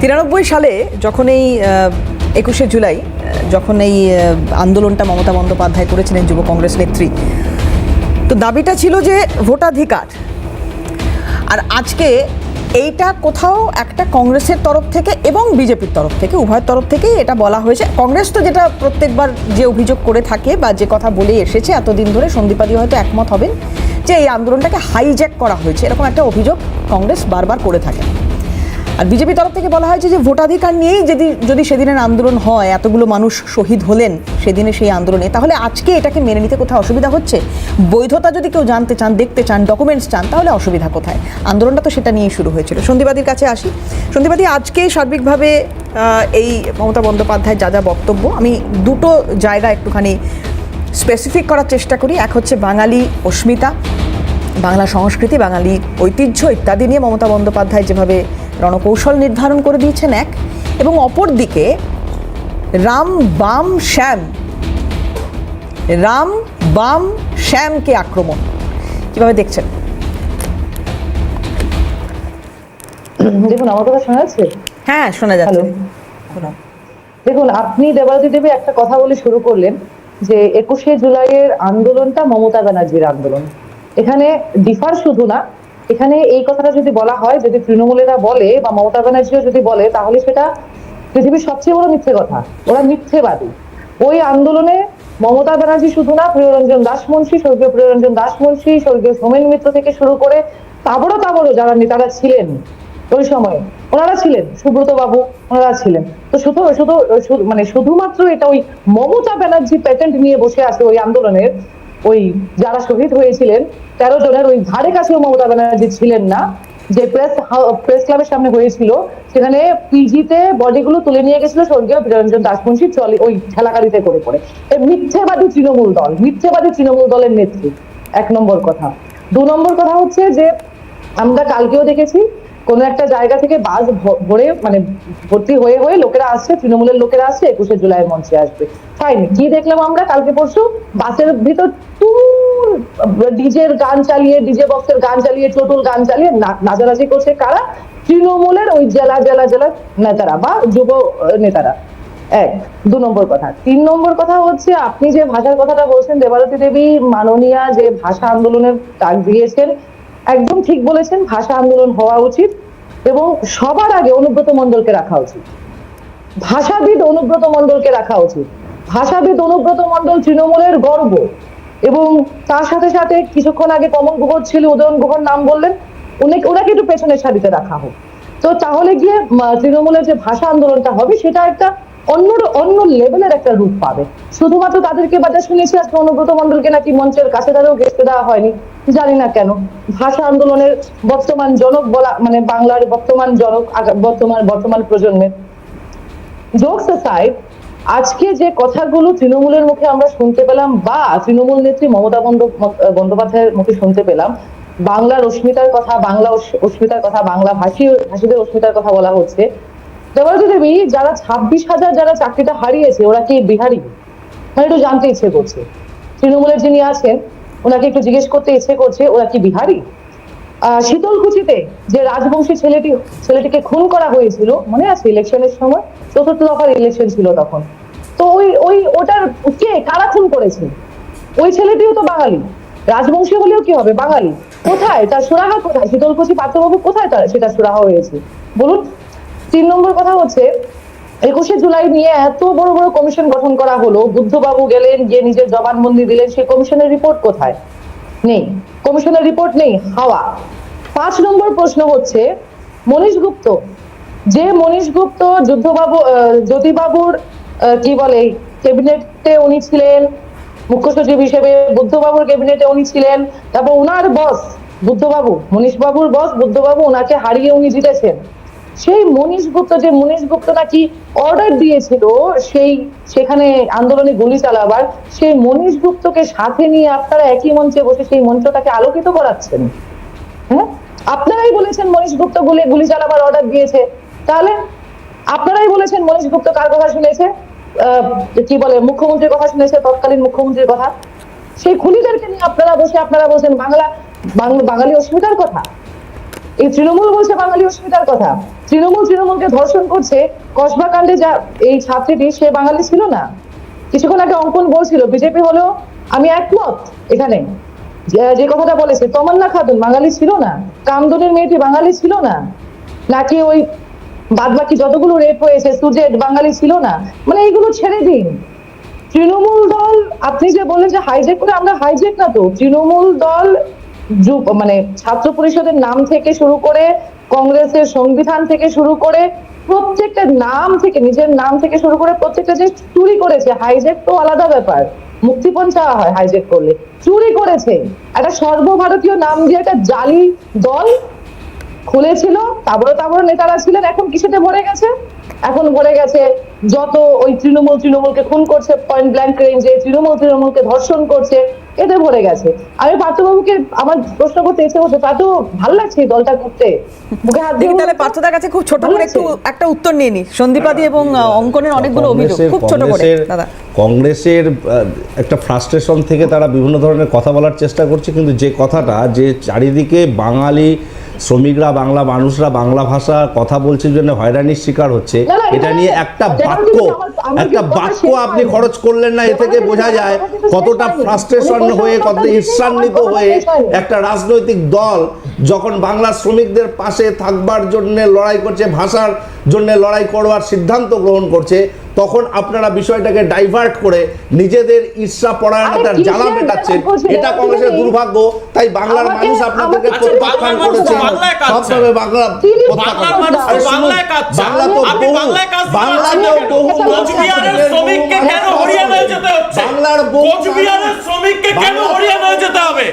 তিরানব্বই সালে যখন এই একুশে জুলাই যখন এই আন্দোলনটা মমতা বন্দ্যোপাধ্যায় করেছিলেন যুব কংগ্রেস নেত্রী, তো দাবিটা ছিল যে ভোটাধিকার। আর আজকে এইটা কোথাও একটা কংগ্রেসের তরফ থেকে এবং বিজেপির তরফ থেকে, উভয়ের তরফ থেকেই এটা বলা হয়েছে। কংগ্রেস তো যেটা প্রত্যেকবার যে অভিযোগ করে থাকে বা যে কথা বলে এসেছে, এতদিন ধরে সন্দীপাদি হয়তো একমত হবেন যে এই আন্দোলনটাকে হাইজ্যাক করা হয়েছে, এরকম একটা অভিযোগ কংগ্রেস বারবার করে থাকে। আর বিজেপি তরফ থেকে বলা হয়েছে যে ভোটাধিকার নিয়েই যদি যদি সেদিনের আন্দোলন হয়, এতগুলো মানুষ শহীদ হলেন সেদিনে সেই আন্দোলনে, তাহলে আজকে এটাকে মেনে নিতে কোথাও অসুবিধা হচ্ছে? বৈধতা যদি কেউ জানতে চান, দেখতে চান ডকুমেন্টস চান, তাহলে অসুবিধা কোথায়? আন্দোলনটা তো সেটা নিয়েই শুরু হয়েছিল। সন্দীপাদির কাছে আসি। সন্দীপাদি আজকে সার্বিকভাবে এই মমতা বন্দ্যোপাধ্যায়ের যা যা বক্তব্য, আমি দুটো জায়গা একটুখানি স্পেসিফিক করার চেষ্টা করি। এক হচ্ছে বাঙালি অস্মিতা, বাংলা সংস্কৃতি, বাঙালি ঐতিহ্য ইত্যাদি নিয়ে মমতা বন্দ্যোপাধ্যায় যেভাবে রণকৌশল নির্ধারণ করে দিয়েছেন এক এবং অপরদিকে রাম বাম শ্যাম রাম বাম শ্যামকে আক্রমণ। কীভাবে দেখছেন? দেখুন আমার কথা শোনা যাচ্ছে? হ্যাঁ শোনা যাচ্ছে। দেখুন আপনি দেবারতী দেবী একটা কথা বলে শুরু করলেন যে একুশে জুলাইয়ের আন্দোলনটা মমতা ব্যানার্জির আন্দোলন। এখানে ডিফার শুধু না এখানে এই কথাটা যদি বলা হয়, যদি তৃণমূলেরা বলে বা মমতা ব্যানার্জিও যদি বলে, তাহলে সেটা পৃথিবীর সবচেয়ে বড় মিথ্যে কথা। ওরা মিথ্যেবাদী। ওই আন্দোলনে মমতা ব্যানার্জি শুধু না, প্রিয়রঞ্জন দাসমুন্সী স্বর্গীয় প্রিয়রঞ্জন দাসমুন্সী স্বর্গীয় সোমেন মিত্র থেকে শুরু করে তাবড়ো তাবড়ো যারা নেতারা ছিলেন ওই সময়। ওনারা ছিলেন, সুব্রত বাবু, ওনারা ছিলেন। তো শুধু, শুধু- মানে শুধুমাত্র এটা ওই মমতা ব্যানার্জি প্যাটেন্ট নিয়ে বসে আছে ওই আন্দোলনের, ওই যারা শহীদ হয়েছিলেন তেরো জনের ওই ধারে কাছেও মমতা ব্যানার্জি ছিলেন না, যে প্রেস প্রেস ক্লাবের সামনে হয়েছিল সেখানে পিজিতে বডিগুলো তুলে নিয়ে গেছিল স্বর্গীয় বীরঞ্জন দাসবংশী চলে ওই ঠেলাগাড়িতে করে করে। মিথ্যেবাদী তৃণমূল দল, মিথ্যেবাদী তৃণমূল দলের নেত্রী, এক নম্বর কথা। দু নম্বর কথা হচ্ছে যে, আমরা কালকেও দেখেছি, কোনো একটা জায়গা থেকে বাস ভরে মানে ভর্তি হয়ে হয়ে লোকেরা আসছে, তৃণমূলের লোকেরা আসছে, একুশে জুলাই মঞ্চে আসবে। ফাইন কি দেখলাম আমরা কালকে পরশু? বাসের ভিতর তুমুল ডিজের গান চালিয়ে, ডিজে বক্সের গান চালিয়ে চটুল গান চালিয়ে না- নাচানাচি করছে কারা? তৃণমূলের ওই জেলা জেলা জেলা নেতারা বা যুব নেতারা। এক, দু নম্বর কথা। তিন নম্বর কথা হচ্ছে, আপনি যে ভাষার কথাটা বলছেন, দেবারতী দেবী মাননীয়া যে ভাষা আন্দোলনের ডাক দিয়েছেন, একদম ঠিক বলেছেন, ভাষা আন্দোলন হওয়া উচিত এবং সবার আগে অনুব্রত মণ্ডলকে রাখা উচিত। ভাষাবিদ অনুব্রত মণ্ডলকে রাখা উচিত। ভাষাবিদ অনুব্রত মণ্ডল তৃণমূলের গর্ব। এবং তার সাথে সাথে কিছুক্ষণ আগে কমল গুহর ছিল উদয়ন গুহর নাম বললেন, উনি ওনাকে একটু পেছনের সারিতে রাখা হোক। তো তাহলে গিয়ে তৃণমূলের যে ভাষা আন্দোলনটা হবে, সেটা একটা অন্য অন্য লেভেলের একটা রূপ পাবে। শুধুমাত্র তাদেরকে বাজার শুনেছি, আজকে অনুব্রত মণ্ডলকে নাকি মঞ্চের কাছে তাদেরও ঘেসতে দেওয়া হয়নি। জানি না কেন। ভাষা আন্দোলনের বর্তমান জনক বলা মানে বাংলার বর্তমান জনক বর্তমান বর্তমান প্রজন্মের। জোকস সাইড আজকে যে কথাগুলো তৃণমূলের মুখে আমরা শুনতে পেলাম বা তৃণমূল নেত্রী মমতা বন্দ্য- বন্দ্যোপাধ্যায়ের মুখে শুনতে পেলাম বাংলার অস্মিতার কথা বাংলা অস্মিতার কথা বাংলা ভাষী ভাষীদের অস্মিতার কথা বলা হচ্ছে। দেবী যারা ছাব্বিশ হাজার যারা চাকরিটা হারিয়েছে ওরা কি বিহারি? মানে একটু জানতে ইচ্ছে করছে। তৃণমূলের যিনি আছেন ওনাকে একটু জিজ্ঞেস করতে ইচ্ছে করছে ওরা কি বিহারি? আহ, শীতলকুচিতে যে রাজবংশী ছেলেটি ছেলেটিকে খুন করা হয়েছিল মনে আছে ইলেকশনের সময়? চতুর্থ দফার ইলেকশন ছিল তখন। তো ওই ওই, ওটার কে, কারা খুন করেছে? ওই ছেলেটিও তো বাঙালি। রাজবংশী হলেও কি হবে? বাঙালি। কোথায়? তার সুরাহা কোথায়? শীতলকুচি পাত্রবাবু কোথায় তার, সেটা সুরাহা হয়েছে? বলুন। তিন নম্বর কথা হচ্ছে, একুশে জুলাই নিয়ে এত বড় বড় কমিশন গঠন করা হলো। বুদ্ধবাবু গেলেন, গিয়ে নিজের জবানবন্দি দিলেন। সেই কমিশনের রিপোর্ট কোথায়? নেই। কমিশনের রিপোর্ট নেই। হাওয়া। পাঁচ নম্বর প্রশ্ন হচ্ছে, মনীষ গুপ্ত। যে মনীষ গুপ্ত যুদ্ধবাবু জ্যোতিবাবুর কি বলে, ক্যাবিনেটে উনি ছিলেন, মুখ্য সচিব হিসেবে বুদ্ধবাবুর ক্যাবিনেটে উনি ছিলেন, তারপর উনার বস বুদ্ধবাবু মনীষ বাবুর বস বুদ্ধবাবু ওনাকে হারিয়ে উনি জিতেছেন। সেই মনীষ গুপ্ত, যে মনীষ গুপ্ত নাকি অর্ডার দিয়েছিল, সেই, সেখানে আন্দোলনে গুলি চালাবার, সেই মনীষ গুপ্তকে সাথে নিয়ে আপনারা একই মঞ্চে বসে সেই মঞ্চটাকে আলোকিত করাচ্ছেন। হ্যাঁ? আপনারাই বলেছেন মনীষ গুপ্ত গুলি গুলি চালাবার অর্ডার দিয়েছে। তাহলে আপনারাই বলেছেন মনীষ গুপ্ত কার কথা শুনেছে? কি বলে, মুখ্যমন্ত্রীর কথা শুনেছে, তৎকালীন মুখ্যমন্ত্রীর কথা। সেই খুনিদেরকে নিয়ে আপনারা বসে, আপনারা বলছেন বাংলা বাঙালি অস্মিতার কথা। এই তৃণমূল বলছে বাঙালি অস্মিতার কথা। তৃণমূল তৃণমূলকে ধর্ষণ করছে কসবা কাণ্ডে যা এই ছাত্রীটি, সে বাঙালি ছিল না। কিছুক্ষণ আগে অঙ্কন বলছিল, বিজেপি হলো আমি একমত এখানে। যে- যে কথাটা বলেছে, তমান্না খাতুন বাঙালি ছিল না। কামদুনের মেয়েটি বাঙালি ছিল না। নাকি ওই বাদ বাকি যতগুলো রেপ হয়েছে সুজেট বাঙালি ছিল না। মানে এইগুলো ছেড়ে দিন। তৃণমূল দল, আপনি যে বললেন যে হাইজেক করে, আমরা হাইজেক না তো। তৃণমূল দল মানে ছাত্র পরিষদের নাম থেকে শুরু করে, কংগ্রেসের সংবিধান থেকে শুরু করে, প্রত্যেকটা নাম থেকে, নিজের নাম থেকে শুরু করে প্রত্যেকটা যে চুরি করেছে হাইজেক তো আলাদা ব্যাপার। মুক্তিপণ চাওয়া হয় হাইজেক করলে। চুরি করেছে। একটা সর্বভারতীয় নাম দিয়ে একটা জালি দল খুলেছিল তারপরে তারপরে নেতারা ছিলেন এখন কিসেতে ভরে গেছে? এখন ভরে গেছে যত ওই তৃণমূল তৃণমূলকে খুন করছে পয়েন্ট ব্ল্যাঙ্ক রেঞ্জে তৃণমূল তৃণমূলকে ধর্ষণ করছে এতে ভরে গেছে। আমি পার্থবাবুকে আমার প্রশ্ন করতে ইচ্ছে করছে তা তো ভালো লাগছে দলটা করতে মুখে হাত দিয়ে দেখি তাহলে পার্থদার কাছে খুব ছোট করে একটু একটা উত্তর নিয়ে নি। সন্দীপাদি এবং অঙ্কনের অনেকগুলো অভিযোগ কংগ্রেসের- খুব ছোট করে। দাদা। কংগ্রেসের একটা ফ্রাস্ট্রেশন থেকে তারা বিভিন্ন ধরনের কথা বলার চেষ্টা করছে কিন্তু যে কথাটা যে চারিদিকে বাঙালি শ্রমিকরা বাংলা মানুষরা বাংলা ভাষা কথা বলছে জন্য হয়রানির শিকার হচ্ছে। এটা নিয়ে একটা বাক্য একটা বাক্য আপনি খরচ করলেন না এ থেকে বোঝা যায় কতটা ফ্রাস্ট্রেশন হয়ে কত ঈর্ষান্বিত হয়ে একটা রাজনৈতিক দল যখন বাংলা শ্রমিকদের পাশে থাকবার জন্য লড়াই করছে ভাষার জন্য লড়াই করবার সিদ্ধান্ত গ্রহণ করছে তখন আপনারা বিষয়টাকে ডাইভার্ট করে নিজেদের ঈর্ষা পরায়ণতার জ্বালা মেটাচ্ছেন। এটা কংগ্রেসের দুর্ভাগ্য। তাই বাংলার মানুষ আপনাদেরকে প্রত্যাখ্যান করেছে। বাংলায় সবভাবে বাংলা। বাংলা তো বহু বাংলাতেও বহু? বাংলার বহু শ্রমিককে কেন হরিয়ানায় যেতে হবে?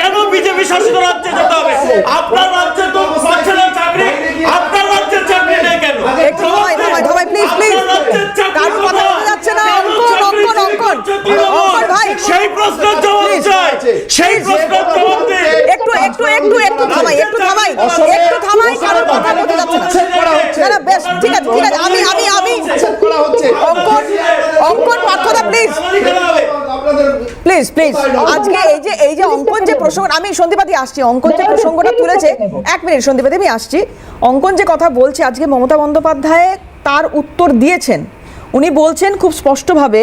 কেন বিজেপি শাসিত রাজ্যে যেতে হবে? আপনার রাজ্যে তো সেই প্রশ্নের জবাব দিন একটু একটু একটু একটু থামাই একটু থামাই। একটু থামাই কারোর কথা বলতে যাচ্ছে না। উচ্ছেদ করা হচ্ছে। না না বেশ ঠিক আছে ঠিক আছে। আমি আমি আমি করা হচ্ছে। অঙ্কন অঙ্কন পার্থদা প্লিজ প্লিজ প্লিজ আজকে এই যে এই যে অঙ্কন যে প্রসঙ্গ আমি সন্দীপাতি আসছি। অঙ্কন যে প্রসঙ্গটা তুলেছে এক মিনিট সন্দীপাতি আমি আসছি। অঙ্কন যে কথা বলছে আজকে মমতা বন্দ্যোপাধ্যায় তার উত্তর দিয়েছেন। উনি বলছেন খুব স্পষ্টভাবে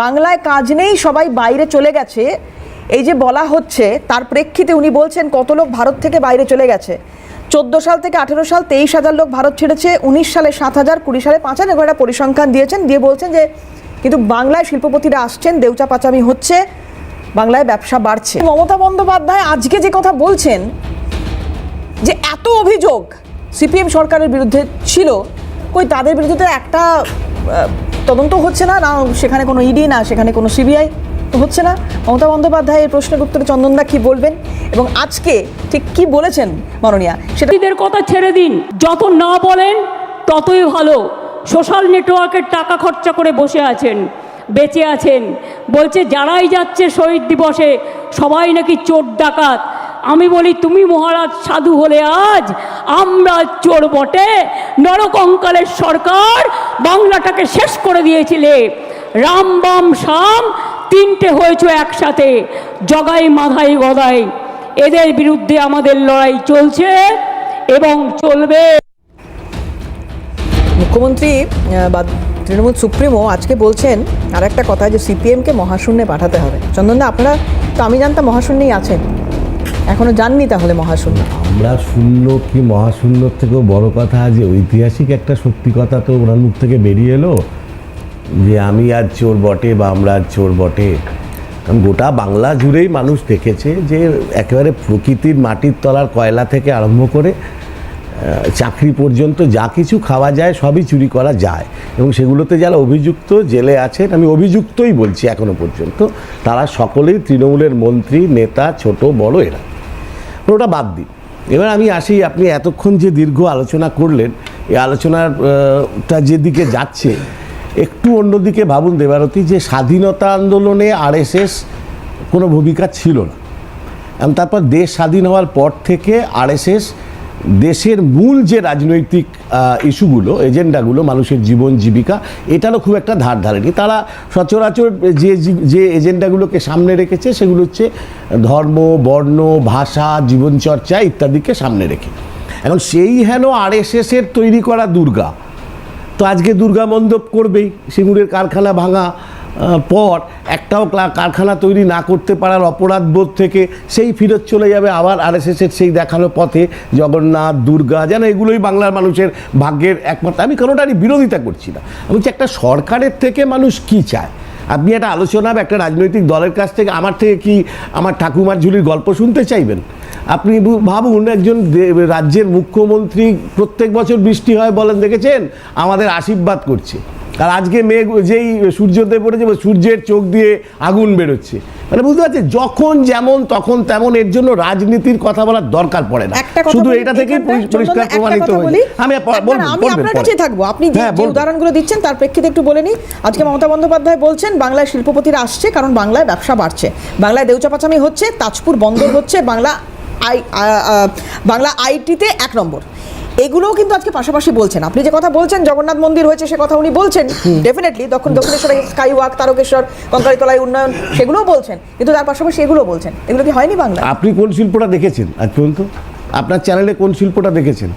বাংলায় কাজ নেই সবাই বাইরে চলে গেছে। এই যে বলা হচ্ছে, তার প্রেক্ষিতে উনি বলছেন কত লোক ভারত থেকে বাইরে চলে গেছে। চোদ্দ সাল থেকে আঠেরো সাল তেইশ হাজার লোক ভারত ছেড়েছে, উনিশ সালে সাত হাজার, কুড়ি সালে পাঁচ হাজার একটা পরিসংখ্যান দিয়েছেন। দিয়ে বলছেন যে, কিন্তু বাংলায় শিল্পপতিরা আসছেন, দেউচা পাচামি হচ্ছে, বাংলায় ব্যবসা বাড়ছে। মমতা বন্দ্যোপাধ্যায় আজকে যে কথা বলছেন, যে এত অভিযোগ সিপিএম সরকারের বিরুদ্ধে ছিল, কই তাদের বিরুদ্ধে একটা তদন্ত হচ্ছে না না সেখানে কোনো ইডি, না সেখানে কোনো সিবিআই। হচ্ছে না? মমতা বন্দ্যোপাধ্যায় এই প্রশ্নের উত্তরে চন্দনদা কি বলবেন? এবং আজকে ঠিক কি বলেছেন মাননীয়া? সেটা কথা ছেড়ে দিন। যত না বলেন, ততই ভালো। সোশ্যাল নেটওয়ার্কের টাকা খরচা করে বসে আছেন, বেঁচে আছেন। বলছে, যারাই যাচ্ছে শহীদ দিবসে, সবাই নাকি চোর ডাকাত। আমি বলি, তুমি মহারাজ সাধু হলে আজ আমরা চোর বটে। নরকঙ্কালের সরকার বাংলাটাকে শেষ করে দিয়েছিলে। রাম বাম শাম তিনটে হয়েছ একসাথে। জগাই মাধাই গদাই। এদের বিরুদ্ধে আমাদের লড়াই চলছে এবং চলবে। মুখ্যমন্ত্রী বা তৃণমূল সুপ্রিমো আজকে বলছেন আর একটা কথা যে সিপিএমকে মহাশূন্যে পাঠাতে হবে। চন্দনদা আপনারা তো আমি জানতাম মহাশূন্যেই আছেন। এখনও যাননি তাহলে মহাশূন্য। আমরা শূন্য কি মহাশূন্যর থেকেও বড় কথা যে ঐতিহাসিক একটা সত্যি কথা তো ওনার মুখ থেকে বেরিয়ে এলো। যে আমি আর চোর বটে বা আমরা আর চোর বটে। কারণ গোটা বাংলা জুড়েই মানুষ দেখেছে যে একেবারে প্রকৃতির মাটির তলার কয়লা থেকে আরম্ভ করে চাকরি পর্যন্ত যা কিছু খাওয়া যায় সবই চুরি করা যায়। এবং সেগুলোতে যারা অভিযুক্ত জেলে আছেন, আমি অভিযুক্তই বলছি এখনও পর্যন্ত, তারা সকলেই তৃণমূলের মন্ত্রী, নেতা, ছোট, বড় এরা। ওটা বাদ দিন এবার আমি আসি, আপনি এতক্ষণ যে দীর্ঘ আলোচনা করলেন, এই আলোচনার টা যেদিকে যাচ্ছে একটু অন্যদিকে ভাবুন দেবারতী, যে স্বাধীনতা আন্দোলনে আরএসএস কোনো ভূমিকা ছিল না। এবং তারপর দেশ স্বাধীন হওয়ার পর থেকে আরএসএস দেশের মূল যে রাজনৈতিক ইস্যুগুলো, এজেন্ডাগুলো, মানুষের জীবন, জীবিকা, এটারও খুব একটা ধার ধারেনি। তারা সচরাচর যে যে এজেন্ডাগুলোকে সামনে রেখেছে, সেগুলো হচ্ছে ধর্ম, বর্ণ, ভাষা, জীবনচর্চা ইত্যাদিকে সামনে রেখে। এখন সেই হেন আর এর তৈরি করা দুর্গা তো আজকে দুর্গা মণ্ডপ করবেই, সিঙ্গুরের কারখানা ভাঙা পর একটাও কারখানা তৈরি না করতে পারার অপরাধ বোধ থেকে সেই ফিরত চলে যাবে আবার আরএসএসের সেই দেখানো পথে। জগন্নাথ, দুর্গা, যেন এগুলোই বাংলার মানুষের ভাগ্যের একমাত্র, আমি কোনোটারই বিরোধিতা করছি না। আমি একটা সরকারের থেকে মানুষ কি চায়? আপনি একটা আলোচনা একটা রাজনৈতিক দলের কাছ থেকে আমার থেকে কি আমার ঠাকুমার ঝুলির গল্প শুনতে চাইবেন? আপনি ভাবুন একজন রাজ্যের মুখ্যমন্ত্রী প্রত্যেক বছর বৃষ্টি হয় বলেন, দেখেছেন? আমাদের আশীর্বাদ করছে। আর আজকে মেঘ যেই সূর্যোদয় পড়েছে সূর্যের চোখ দিয়ে আগুন বেরোচ্ছে। মানে বুঝতে পারছি যখন যেমন তখন তেমন এর জন্য রাজনীতির কথা বলার দরকার পড়ে না। শুধু এটা থেকে পরিষ্কার প্রমাণিত হয়েছে আমি আমি আপনার। কাছেই থাকব। আপনি যে হ্যাঁ, উদাহরণগুলো দিচ্ছেন তার প্রেক্ষিতে একটু বলে নিই। আজকে মমতা বন্দ্যোপাধ্যায় বলছেন বাংলায় শিল্পপতিরা আসছে কারণ বাংলায় ব্যবসা বাড়ছে। বাংলায় দেউচাপাচামি হচ্ছে তাজপুর বন্দর হচ্ছে বাংলা আই বাংলা আইটিতে এক নম্বর। এগুলোও কিন্তু আজকে পাশাপাশি বলছেন। আপনি যে কথা বলছেন জগন্নাথ মন্দির হয়েছে সে কথা উনি বলছেন। ডেফিনেটলি দক্ষিণ দক্ষিণেশ্বরে স্কাই ওয়াক তারকেশ্বর কঙ্কালীতলায় উন্নয়ন সেগুলোও বলছেন। কিন্তু তার পাশাপাশি এগুলো বলছেন। এগুলো কি হয়নি বাংলা আপনি কোন শিল্পটা দেখেছেন আজ পর্যন্ত? আপনার চ্যানেলে কোন শিল্পটা দেখেছেন?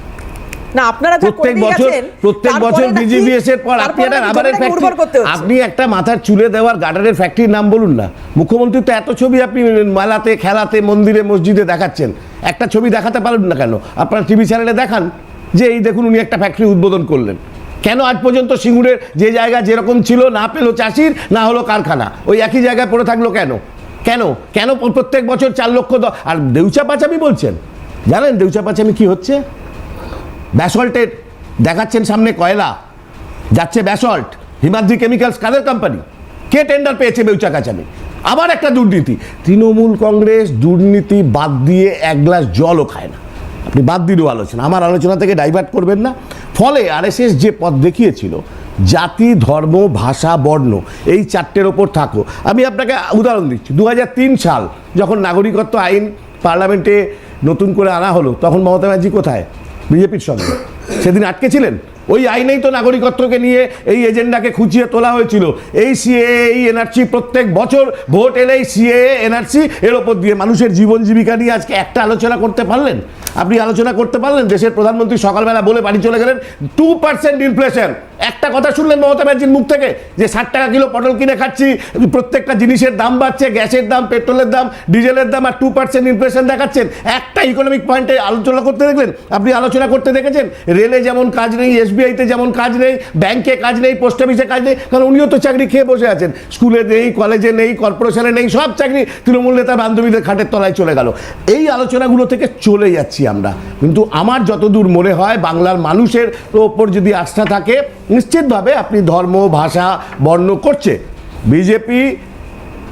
না আপনারা প্রত্যেক বছর প্রত্যেক বছর নাকি- বিজিবিএস এর পর আপনি একটা রাবারের ফ্যাক্টরি আপনি একটা মাথার চুলে দেওয়ার গার্ডারের ফ্যাক্টরির নাম বলুন না। মুখ্যমন্ত্রী তো এত ছবি আপনি মেলাতে খেলাতে মন্দিরে মসজিদে দেখাচ্ছেন। একটা ছবি দেখাতে পারবেন না কেন? আপনার টিভি চ্যানেলে দেখান। যে এই দেখুন উনি একটা ফ্যাক্টরি উদ্বোধন করলেন। কেন আজ পর্যন্ত সিঙ্গুরের যে জায়গা যেরকম ছিল, না পেল চাষির, না হলো কারখানা। ওই একই জায়গায় পড়ে থাকল কেন? কেন? কেন প্রত্যেক বছর চার লক্ষ দ- আর দেউচা পাচামি বলছেন। জানেন দেউচা পাচামি কি হচ্ছে? ব্যাসল্টের দেখাচ্ছেন সামনে কয়লা। যাচ্ছে ব্যাসল্ট, হিমাদ্রি কেমিক্যালস কাদের কোম্পানি কে টেন্ডার পেয়েছে বেউচা কাচামি আবার একটা দুর্নীতি। তৃণমূল কংগ্রেস দুর্নীতি বাদ দিয়ে এক গ্লাস জলও খায় না। আপনি বাদ দিলেও আলোচনা। আমার আলোচনা থেকে ডাইভার্ট করবেন না। ফলে আরএসএস যে পথ দেখিয়েছিল, জাতি, ধর্ম, ভাষা, বর্ণ, এই চারটের ওপর থাকো। আমি আপনাকে উদাহরণ দিচ্ছি। দু হাজার তিন সাল যখন নাগরিকত্ব আইন পার্লামেন্টে নতুন করে আনা হলো, তখন মমতা ব্যানার্জি কোথায়? বিজেপির সঙ্গে। সেদিন আটকে ছিলেন? ওই আইনেই তো নাগরিকত্বকে নিয়ে এই এজেন্ডাকে খুঁচিয়ে তোলা হয়েছিল। এই সিএ এই এনআরসি প্রত্যেক বছর ভোট এলেই সিএ এনআরসি এর ওপর দিয়ে মানুষের জীবন জীবিকা নিয়ে আজকে একটা আলোচনা করতে পারলেন? আপনি আলোচনা করতে পারলেন দেশের প্রধানমন্ত্রী সকালবেলা বলে বাড়ি চলে গেলেন টু পার্সেন্ট ইনফ্লেশন একটা কথা শুনলেন মমতা ব্যানার্জির মুখ থেকে? যে ষাট টাকা কিলো পটল কিনে খাচ্ছি, প্রত্যেকটা জিনিসের দাম বাড়ছে, গ্যাসের দাম, পেট্রোলের দাম, ডিজেলের দাম, আর টু পার্সেন্ট ইনফ্লেশন দেখাচ্ছেন। একটা ইকোনমিক পয়েন্টে আলোচনা করতে দেখলেন? আপনি আলোচনা করতে দেখেছেন? রেলে যেমন কাজ নেই এসবিআইতে যেমন কাজ নেই ব্যাংকে কাজ নেই পোস্ট অফিসে কাজ নেই, কারণ উনিও তো চাকরি খেয়ে বসে আছেন। স্কুলে নেই কলেজে নেই কর্পোরেশনে নেই, সব চাকরি তৃণমূল নেতা বান্ধবীদের খাটের তলায় চলে গেল। এই আলোচনাগুলো থেকে চলে যাচ্ছি আমরা। কিন্তু আমার যতদূর মনে হয়, বাংলার মানুষের ওপর যদি আস্থা থাকে নিশ্চিতভাবে আপনি ধর্ম ভাষা বর্ণ করছে। বিজেপি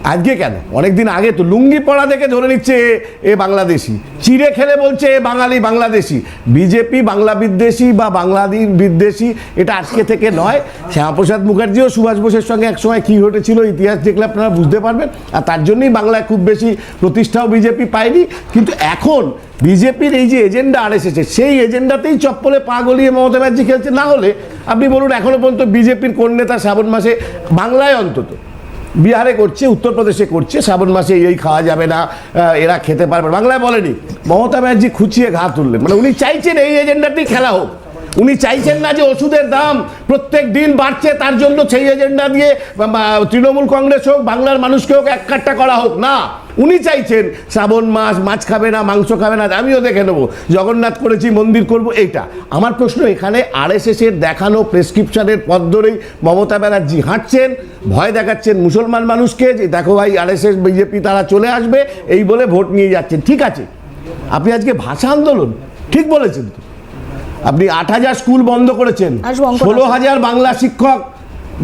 আজকে কেন? অনেকদিন আগে তো লুঙ্গি পড়া দেখে ধরে নিচ্ছে এ- বাংলাদেশি। চিড়ে খেলে বলছে এ বাঙালি বাংলাদেশি। বিজেপি বাংলা বিদ্বেষী বা বাংলাদেশ বিদ্বেষী, এটা আজকে থেকে নয়। শ্যামাপ্রসাদ মুখার্জি ও সুভাষ বোসের সঙ্গে একসময় কী ঘটেছিল ইতিহাস দেখলে আপনারা বুঝতে পারবেন। আর তার জন্যই বাংলায় খুব বেশি প্রতিষ্ঠাও বিজেপি পায়নি। কিন্তু এখন বিজেপির এই যে এজেন্ডা আর এসেছে, সেই এজেন্ডাতেই চপ্পলে পা গলিয়ে মমতা ব্যানার্জি খেলছে। না হলে আপনি বলুন এখনও পর্যন্ত বিজেপির কোন নেতা শ্রাবণ মাসে বাংলায় অন্তত বিহারে করছে, উত্তরপ্রদেশে করছে, শ্রাবণ মাসে এই খাওয়া যাবে না এরা খেতে পারবে বাংলায় বলেনি, মমতা ব্যানার্জি খুঁচিয়ে ঘা তুললেন। মানে উনি চাইছেন এই এজেন্ডাটি খেলা হোক। উনি চাইছেন না যে ওষুধের দাম প্রত্যেক দিন বাড়ছে, তার জন্য সেই এজেন্ডা দিয়ে তৃণমূল কংগ্রেস হোক, বাংলার মানুষকে হোক, এক কাট্টা করা হোক, না। উনি চাইছেন শ্রাবণ মাস, মাছ খাবে না, মাংস খাবে না, আমিও দেখে নেব। জগন্নাথ করেছি, মন্দির করব, এইটা। আমার প্রশ্ন, এখানে আরএসএস এর দেখানো প্রেসক্রিপশনের পথ ধরেই মমতা ব্যানার্জি হাঁটছেন, ভয় দেখাচ্ছেন মুসলমান মানুষকে যে, দেখো ভাই আরএসএস বিজেপি তারা চলে আসবে, এই বলে ভোট নিয়ে যাচ্ছেন ঠিক আছে। আপনি আজকে ভাষা আন্দোলন, ঠিক বলেছেন তো। আপনি আট হাজার স্কুল বন্ধ করেছেন। ষোলো হাজার বাংলা শিক্ষক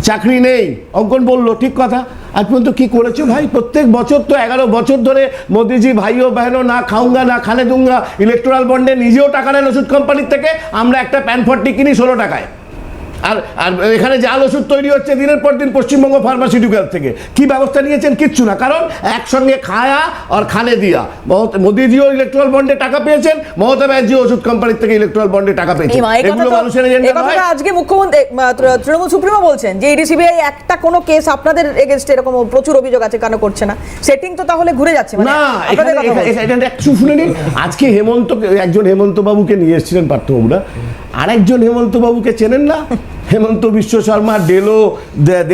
চাকরি নেই। অঙ্কন বলল ঠিক কথা। আজ পর্যন্ত কি করেছ ভাই? প্রত্যেক বছর তো এগারো বছর ধরে মোদিজি ভাইও বহনো না খাউঙ্গা না খানে দুঙ্গা ইলেকট্রাল বন্ডে নিজেও টাকা নেন ওষুধ কোম্পানির থেকে। আমরা একটা প্যান ফর্টি কিনি ষোলো টাকায়। আর আর এখানে জাল ওষুধ তৈরি হচ্ছে দিনের পর দিন পশ্চিমবঙ্গ ফার্মাসিউটিক্যাল থেকে কি ব্যবস্থা নিয়েছেন কিচ্ছু না কারণ একসঙ্গে খায়া আর খানে দিয়া। মোদিজিও ইলেকট্রাল বন্ডে টাকা পেয়েছেন মমতা ব্যানার্জি ওষুধ কোম্পানির থেকে ইলেকট্রাল বন্ডে টাকা পেয়েছেন। এগুলো মানুষের এজেন্ডা নয়। আজকে মুখ্যমন্ত্রী তৃণমূল সুপ্রিমো বলছেন যে ইডি সিবিআই একটা কোনো কেস আপনাদের এগেনস্টে এরকম প্রচুর অভিযোগ আছে কেন করছে না? সেটিং তো তাহলে ঘুরে যাচ্ছে মানে না একটু শুনে নিন। আজকে হেমন্ত একজন হেমন্ত বাবুকে নিয়ে এসেছিলেন পার্থবাবুরা আরেকজন হেমন্ত বাবুকে চেনেন না? হেমন্ত বিশ্ব শর্মা, ডেলো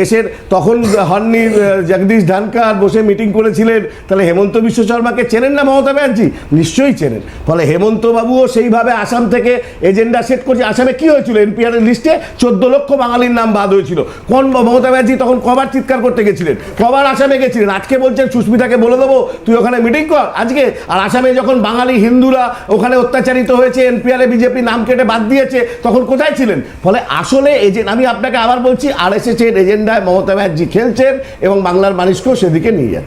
দেশের তখন হননি জগদীশ ধানকার বসে মিটিং করেছিলেন। তাহলে হেমন্ত বিশ্ব শর্মাকে চেনেন না মমতা ব্যানার্জি? নিশ্চয়ই চেনেন। ফলে হেমন্ত বাবুও সেইভাবে আসাম থেকে এজেন্ডা সেট করছে। আসামে কি হয়েছিল? এনপিআর এর লিস্টে চোদ্দ লক্ষ বাঙালির নাম বাদ হয়েছিল। কোন মমতা ব্যানার্জি তখন কবার চিৎকার করতে গেছিলেন? কবার আসামে গেছিলেন? আজকে বলছেন সুস্মিতাকে বলে দেবো, তুই ওখানে মিটিং কর। আজকে? আর আসামে যখন বাঙালি হিন্দুরা ওখানে অত্যাচারিত হয়েছে, এনপিআর বিজেপি নাম কেটে বাদ দিয়েছে, তখন কোথায় ছিলেন? ফলে আসলে এজেন্ট আমি আপনাকে আবার বলছি, আর এস এর এজেন্ডায় মমতা ব্যানার্জি খেলছেন এবং বাংলার মানুষকেও সেদিকে নিয়ে যাচ্ছে।